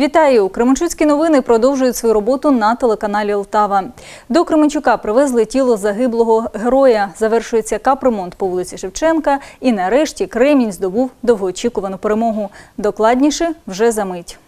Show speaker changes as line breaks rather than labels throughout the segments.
Вітаю! Кременчуцькі новини продовжують свою роботу на телеканалі Лтава. До Кременчука привезли тіло загиблого героя. Завершується капремонт по вулиці Шевченка. І нарешті Кремінь здобув довгоочікувану перемогу. Докладніше вже за мить.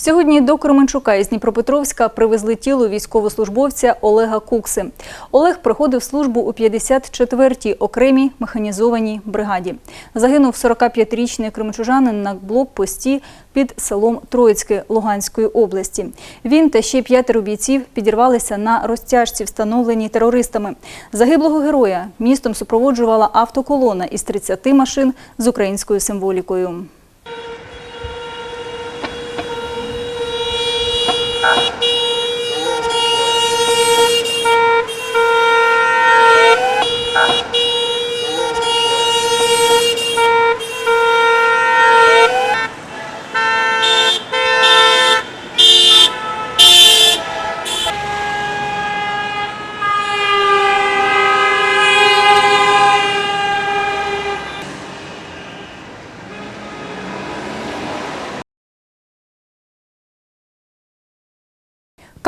Сьогодні до Кременчука із Дніпропетровська привезли тіло військовослужбовця Олега Кукси. Олег проходив службу у 54-й окремій механізованій бригаді. Загинув 45-річний кременчужанин на блокпості під селом Троїцьке Луганської області. Він та ще п'ятеро бійців підірвалися на розтяжці, встановленій терористами. Загиблого героя містом супроводжувала автоколона із 30 машин з українською символікою.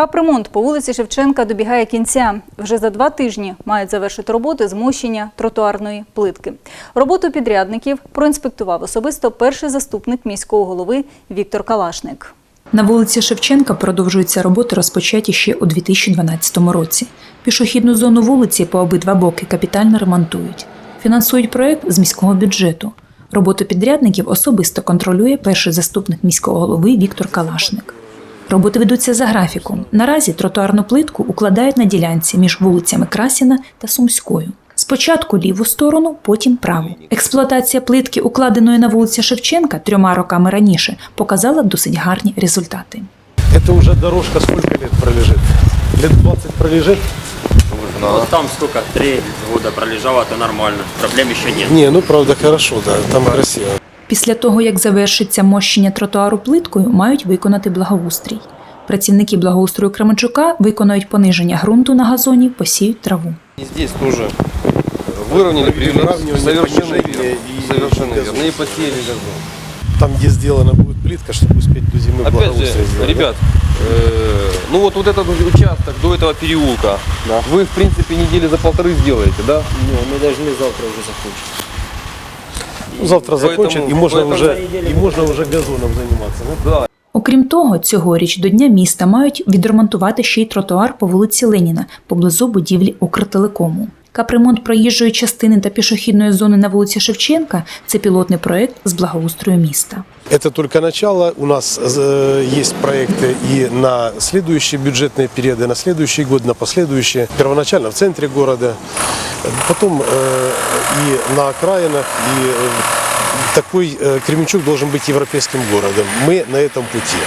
Капремонт по вулиці Шевченка добігає кінця. Вже за два тижні мають завершити роботи з тротуарної плитки. Роботу підрядників проінспектував особисто перший заступник міського голови Віктор Калашник.
На вулиці Шевченка продовжуються роботи, розпочаті ще у 2012 році. Пішохідну зону вулиці по обидва боки капітально ремонтують. Фінансують проект з міського бюджету. Роботу підрядників особисто контролює перший заступник міського голови Віктор Калашник. Роботи ведуться за графіком. Наразі тротуарну плитку укладають на ділянці між вулицями Красіна та Сумською. Спочатку ліву сторону, потім праву. Експлуатація плитки, укладеної на вулиці Шевченка трьома роками раніше, показала досить гарні результати.
Это уже дорожка сколько лет пролежит? Лет 20 пролежит?
Вот там сколько, три года пролежало, это нормально. Проблем еще нет.
Не, ну правда хорошо, да, там красиво.
Після того, як завершиться мощення тротуару плиткою, мають виконати благоустрій. Працівники благоустрою Кременчука виконують пониження ґрунту на газоні, посіють траву.
И здесь тоже выровняли, привели
Выравнивание,
совершенно
понижение
верно.
и
Совершенно
газон.
верно. И посеяли газон.
Там, где сделана будет плитка, чтобы успеть до зимы
Опять же,
благоустрой сделать,
ребят, э, ну вот, вот этот участок до этого переулка,
Да.
вы в принципе недели за полторы сделаете, да?
да? Ну, Завтра
Поэтому-
закончат, и можно,
вже
уже, и можно уже газоном заниматься. Да.
Окрім того, цьогоріч до Дня міста мають відремонтувати ще й тротуар по вулиці Леніна поблизу будівлі Укртелекому. Капремонт проїжджої частини та пішохідної зони на вулиці Шевченка це пілотний проект з благоустрою міста.
Это только начало. У нас э, есть проекты и на следующие бюджетные периоды, на следующий год, на последующие. Первоначально в центре города, потом э, и на окраинах. И э, такой э, Кременчук должен быть европейским городом. Мы на этом пути.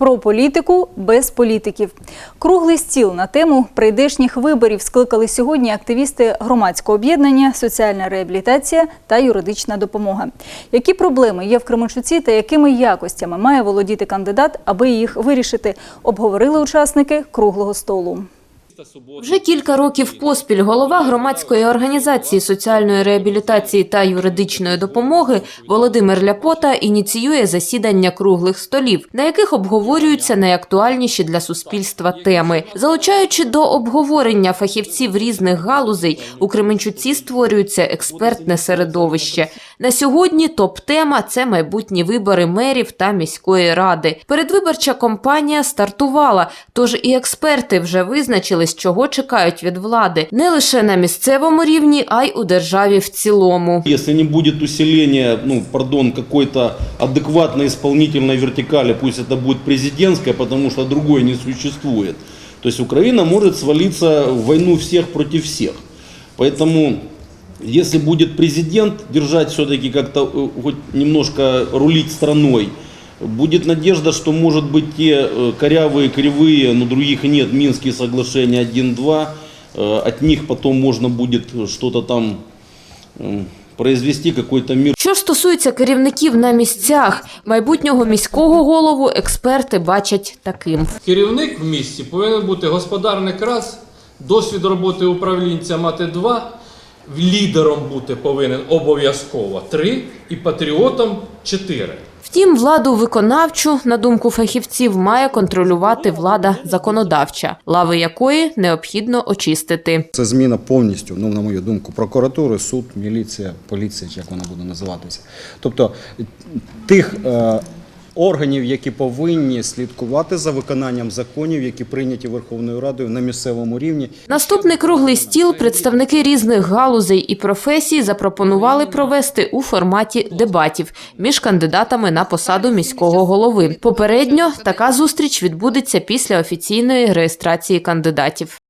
Про політику без політиків. Круглий стіл на тему прийдешніх виборів скликали сьогодні активісти громадського об'єднання Соціальна реабілітація та юридична допомога. Які проблеми є в Кременчуці та якими якостями має володіти кандидат, аби їх вирішити, обговорили учасники круглого столу.
Вже кілька років поспіль голова громадської організації соціальної реабілітації та юридичної допомоги Володимир Ляпота ініціює засідання круглих столів, на яких обговорюються найактуальніші для суспільства теми. Залучаючи до обговорення фахівців різних галузей, у Кременчуці створюється експертне середовище. На сьогодні топ-тема це майбутні вибори мерів та міської ради. Передвиборча кампанія стартувала, тож і експерти вже визначились, чого чекають від влади не лише на місцевому рівні, а й у державі в цілому.
Если не будет усиления, ну, пардон, какой-то адекватной исполнительной вертикали, пусть это будет президентская, потому что другой не существует. То есть Украина может свалиться в войну всех против всех. Поэтому, если будет президент держать все-таки как-то э, хоть немножко рулить страной, будет надежда, что может быть те э, корявые, кривые, но других нет, Минские соглашения 1-2, э, от них потом можно будет что-то там м, произвести какой-то мир.
Що ж стосується керівників на місцях, майбутнього міського голову експерти бачать таким.
Керівник в місті повинен бути господарник раз, досвід роботи управлінця мати два, лідером бути повинен обов'язково три і патріотом чотири.
Втім, владу виконавчу, на думку фахівців, має контролювати влада законодавча, лави якої необхідно очистити.
Це зміна повністю, ну на мою думку, прокуратури, суд, міліція, поліція, як вона буде називатися. Тобто тих е, органів, які повинні слідкувати за виконанням законів, які прийняті Верховною Радою на місцевому рівні.
Наступний круглий стіл представники різних галузей і професій запропонували провести у форматі дебатів між кандидатами на посаду міського голови. Попередньо така зустріч відбудеться після офіційної реєстрації кандидатів.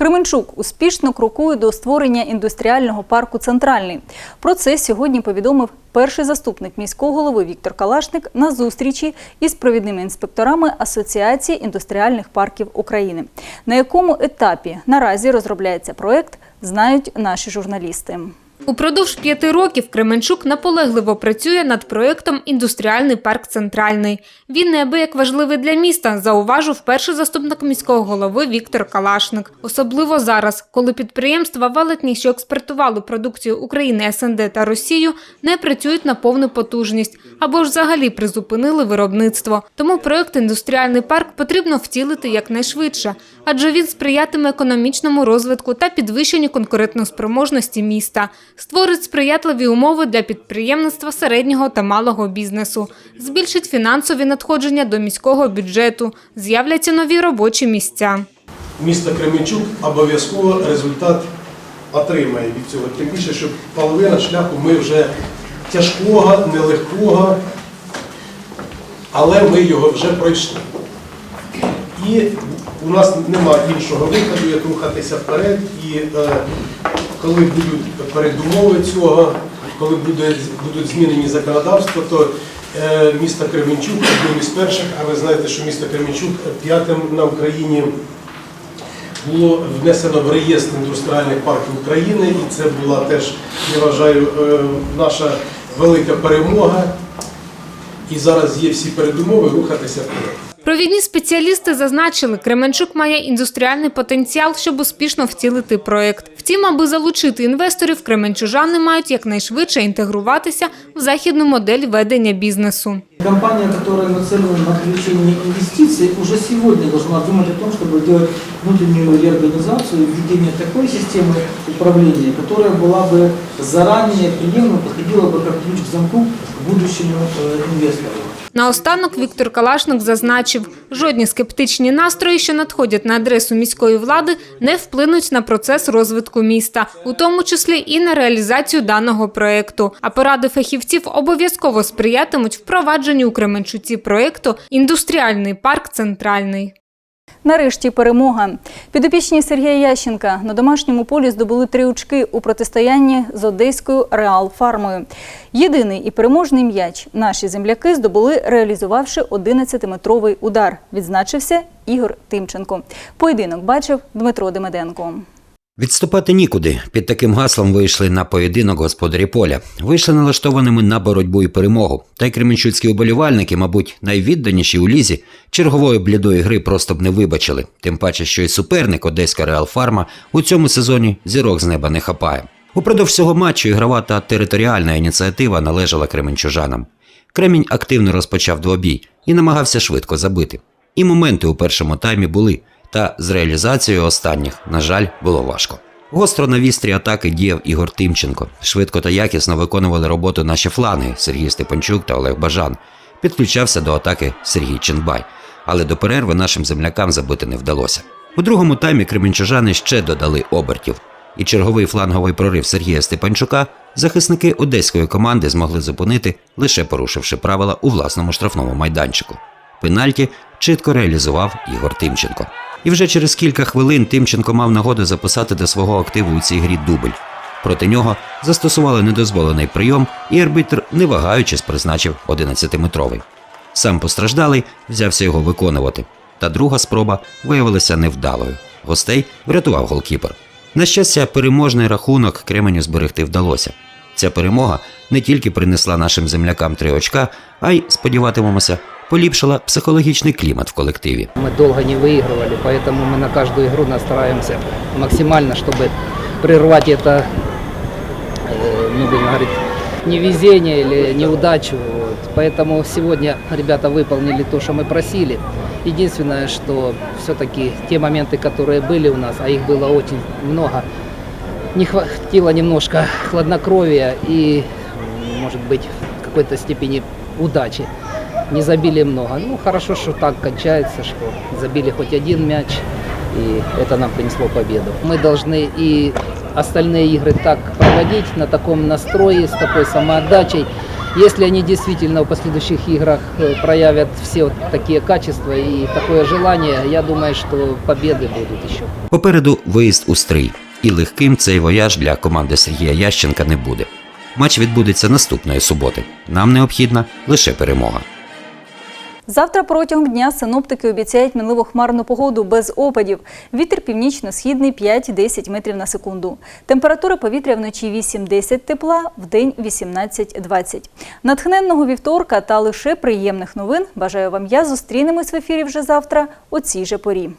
Кременчук успішно крокує до створення індустріального парку Центральний. Про це сьогодні повідомив перший заступник міського голови Віктор Калашник на зустрічі із провідними інспекторами Асоціації індустріальних парків України. На якому етапі наразі розробляється проект, знають наші журналісти.
Упродовж п'яти років Кременчук наполегливо працює над проєктом «Індустріальний парк Центральний». Він неабияк важливий для міста, зауважив перший заступник міського голови Віктор Калашник. Особливо зараз, коли підприємства валетні, що експортували продукцію України, СНД та Росію, не працюють на повну потужність або ж взагалі призупинили виробництво. Тому проєкт «Індустріальний парк» потрібно втілити якнайшвидше, адже він сприятиме економічному розвитку та підвищенню конкурентоспроможності міста, створить сприятливі умови для підприємництва середнього та малого бізнесу, збільшить фінансові надходження до міського бюджету, з'являться нові робочі місця.
Місто Кременчук обов'язково результат отримає від цього. Тим більше, що половина шляху ми вже тяжкого, нелегкого, але ми його вже пройшли. І у нас немає іншого виходу, як рухатися вперед. І е, коли будуть передумови цього, коли буде, будуть змінені законодавства, то е, місто Кременчук одним із перших, а ви знаєте, що місто Кременчук п'ятим на Україні було внесено в реєстр індустріальних парків України, і це була теж, я вважаю, е, наша велика перемога. І зараз є всі передумови рухатися вперед.
Провідні спеціалісти зазначили, Кременчук має індустріальний потенціал, щоб успішно втілити проєкт. Втім, аби залучити інвесторів, кременчужани мають якнайшвидше інтегруватися в західну модель ведення бізнесу.
Компания, которая нацелена на привлечение инвестиций, уже сегодня должна думать о том, чтобы делать внутреннюю реорганизацию, введение такой системы управления, которая была бы заранее приемлема, подходила бы как ключ к замку к будущему э, инвестору.
Наостанок Віктор Калашник зазначив, жодні скептичні настрої, що надходять на адресу міської влади, не вплинуть на процес розвитку міста, у тому числі і на реалізацію даного проекту. А поради фахівців обов'язково сприятимуть впровадженню у Кременчуці проекту «Індустріальний парк Центральний».
Нарешті перемога. Підопічні Сергія Ященка на домашньому полі здобули три очки у протистоянні з одеською Реал Фармою. Єдиний і переможний м'яч наші земляки здобули, реалізувавши 11-метровий удар. Відзначився Ігор Тимченко. Поєдинок бачив Дмитро Демеденко.
Відступати нікуди. Під таким гаслом вийшли на поєдинок господарі поля. Вийшли налаштованими на боротьбу і перемогу. Та й кременчуцькі уболівальники, мабуть, найвідданіші у лізі, чергової блідої гри просто б не вибачили. Тим паче, що і суперник Одеська Реал Фарма у цьому сезоні зірок з неба не хапає. Упродовж всього матчу ігрова та територіальна ініціатива належала кременчужанам. Кремінь активно розпочав двобій і намагався швидко забити. І моменти у першому таймі були, та з реалізацією останніх, на жаль, було важко. Гостро на вістрі атаки діяв Ігор Тимченко. Швидко та якісно виконували роботу наші фланги Сергій Степанчук та Олег Бажан. Підключався до атаки Сергій Ченбай. Але до перерви нашим землякам забити не вдалося. У другому таймі кременчужани ще додали обертів. І черговий фланговий прорив Сергія Степанчука захисники одеської команди змогли зупинити, лише порушивши правила у власному штрафному майданчику. Пенальті чітко реалізував Ігор Тимченко. І вже через кілька хвилин Тимченко мав нагоду записати до свого активу у цій грі дубль. Проти нього застосували недозволений прийом, і арбітр, не вагаючись, призначив 11-метровий. Сам постраждалий взявся його виконувати. Та друга спроба виявилася невдалою. Гостей врятував голкіпер. На щастя, переможний рахунок Кременю зберегти вдалося. Ця перемога не тільки принесла нашим землякам три очка, а й, сподіватимемося, поліпшила психологічний клімат в колективі.
Мы долго не выигрывали, поэтому мы на каждую игру настраиваемся максимально, чтобы прервать это, э, ну, будем говорить, невезение или неудачу. Вот. Поэтому сегодня ребята выполнили то, что мы просили. Единственное, что все-таки те моменты, которые были у нас, а их было очень много, не хватило немножко хладнокровия и, может быть, в какой-то степени удачи. Не забили много. Ну, хорошо, что так кончается, что забили хоть один мяч, и это нам принесло победу. Мы должны и остальные игры так проводить, на таком настрое, с такой самоотдачей. Если они действительно в последующих играх э, проявят все вот такие качества и такое желание, я думаю, что победы будут еще.
Попереду виїзд у стрий, і легким цей вояж для команди Сергія Ященка не буде. Матч відбудеться наступної суботи. Нам необхідна лише перемога.
Завтра протягом дня синоптики обіцяють мінливо хмарну погоду без опадів. Вітер північно-східний 5-10 метрів на секунду. Температура повітря вночі 8-10 тепла, вдень 18-20. Натхненного вівторка та лише приємних новин бажаю вам я. Зустрінемось в ефірі вже завтра о цій же порі.